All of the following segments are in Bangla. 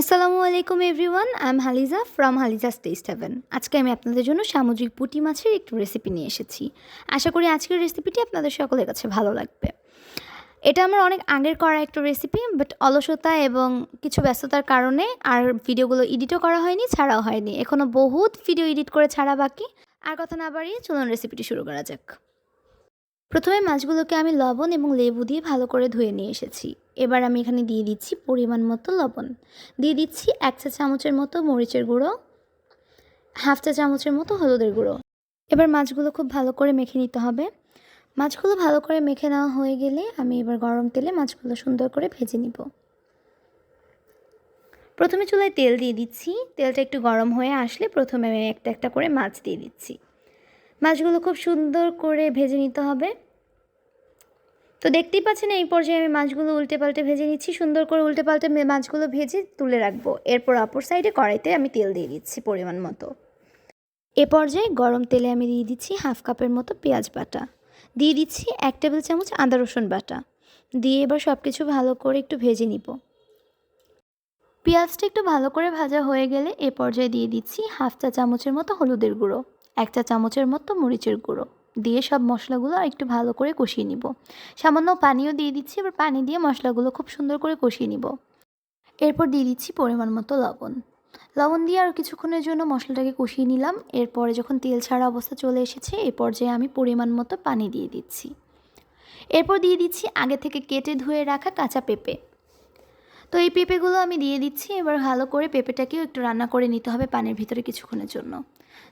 আসসালামু আলাইকুম everyone, I am Halija from Halija's taste heaven. আজকে আমি আপনাদের জন্য সামুদ্রিক পুঁটি মাছের একটু রেসিপি নিয়ে এসেছি। আশা করি আজকের রেসিপিটি আপনাদের সকলের কাছে ভালো লাগবে। এটা আমার অনেক আগের করা একটা রেসিপি, বাট অলসতা এবং কিছু ব্যস্ততার কারণে আর ভিডিওগুলো এডিটও করা হয়নি, ছাড়াও হয়নি। এখনও বহুত ভিডিও এডিট করে ছাড়া বাকি। আর কথা না বাড়িয়ে চলুন রেসিপিটি শুরু করা যাক। প্রথমে মাছগুলোকে আমি লবণ এবং লেবু দিয়ে ভালো করে ধুয়ে নিয়ে এসেছি। এবার আমি এখানে দিয়ে দিচ্ছি পরিমাণ মতো লবণ। দিয়ে দিচ্ছি এক চা চামচের মতো মরিচের গুঁড়ো, হাফ চা চামচের মতো হলুদের গুঁড়ো। এবার মাছগুলো খুব ভালো করে মেখে নিতে হবে। মাছগুলো ভালো করে মেখে নেওয়া হয়ে গেলে আমি এবার গরম তেলে মাছগুলো সুন্দর করে ভেজে নিব। প্রথমে চুলায় তেল দিয়ে দিচ্ছি। তেলটা একটু গরম হয়ে আসলে প্রথমে আমি একটা একটা করে মাছ দিয়ে দিচ্ছি। মাছগুলো খুব সুন্দর করে ভেজে নিতে হবে। তো দেখতেই পাচ্ছেন এই পর্যায়ে আমি মাছগুলো উল্টে পাল্টে ভেজে নিচ্ছি। সুন্দর করে উল্টে পাল্টে মাছগুলো ভেজে তুলে রাখব। এরপর অপর সাইডে কড়াইতে আমি তেল দিয়ে দিচ্ছি পরিমাণ মতো। এ পর্যায়ে গরম তেলে আমি দিয়ে দিচ্ছি হাফ কাপের মতো পেঁয়াজ বাটা। দিয়ে দিচ্ছি এক টেবিল চামচ আদা রসুন বাটা। দিয়ে এবার সব কিছু ভালো করে একটু ভেজে নিব। পেঁয়াজটা একটু ভালো করে ভাজা হয়ে গেলে এ পর্যায়ে দিয়ে দিচ্ছি হাফ চা চামচের মতো হলুদের গুঁড়ো। এক চা চামচের মতো মরিচের গুঁড়ো। দিয়ে সব মশলাগুলো আর একটু ভালো করে কষিয়ে নিব। সামান্য পানিও দিয়ে দিচ্ছি, এবার পানি দিয়ে মশলাগুলো খুব সুন্দর করে কষিয়ে নিব। এরপর দিয়ে দিচ্ছি পরিমাণ মতো লবণ। লবণ দিয়ে আর কিছুক্ষণের জন্য মশলাটাকে কষিয়ে নিলাম। এরপরে যখন তেল ছাড়া অবস্থা চলে এসেছে, এ পর্যায়ে আমি পরিমাণ মতো পানি দিয়ে দিচ্ছি। এরপর দিয়ে দিচ্ছি আগে থেকে কেটে ধুয়ে রাখা কাঁচা পেঁপে। তো এই পেঁপেগুলো আমি দিয়ে দিচ্ছি। এবার ভালো করে পেঁপেটাকেও একটু রান্না করে নিতে হবে পানির ভিতরে কিছুক্ষণের জন্য।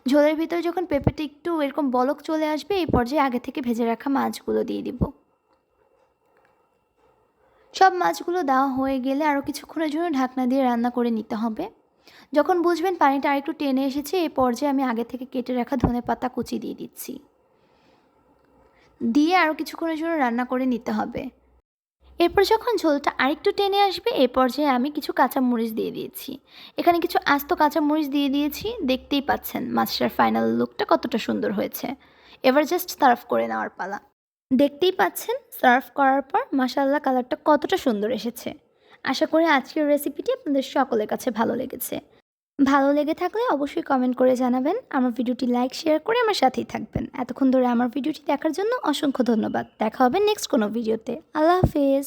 ঝোলের ভিতরে যখন পেঁপেটা একটু এরকম বলক চলে আসবে, এই পর্যায়ে আগে থেকে ভেজে রাখা মাছগুলো দিয়ে দিব। সব মাছগুলো দেওয়া হয়ে গেলে আরও কিছুক্ষণের জন্য ঢাকনা দিয়ে রান্না করে নিতে হবে। যখন বুঝবেন পানিটা আরেকটু টেনে এসেছে এই পর্যায়ে আমি আগে থেকে কেটে রাখা ধনে পাতা কুচি দিয়ে দিচ্ছি। দিয়ে আরও কিছুক্ষণের জন্য রান্না করে নিতে হবে। এরপর যখন ঝোলটা আরেকটু টেনে আসবে এই পর্যায়ে আমি কিছু কাঁচামরিচ দিয়ে দিয়েছি। এখানে কিছু আস্ত কাঁচামরিচ দিয়ে দিয়েছি, দেখতেই পাচ্ছেন মাছটার ফাইনাল লুকটা কতটা সুন্দর হয়েছে। এবার জাস্ট সার্ভ করে নেওয়ার পালা। দেখতেই পাচ্ছেন সার্ভ করার পর মাসাল্লাহ কালারটা কতটা সুন্দর এসেছে। আশা করি আজকের রেসিপিটি আপনাদের সকলের কাছে ভালো লেগেছে। ভালো লেগে থাকলে অবশ্যই কমেন্ট করে জানাবেন। আমার ভিডিওটি লাইক শেয়ার করে আমার সাথেই থাকবেন। এতক্ষণ ধরে আমার ভিডিওটি দেখার জন্য অসংখ্য ধন্যবাদ। দেখা হবে নেক্সট কোনো ভিডিওতে আল্লাহ হাফেজ।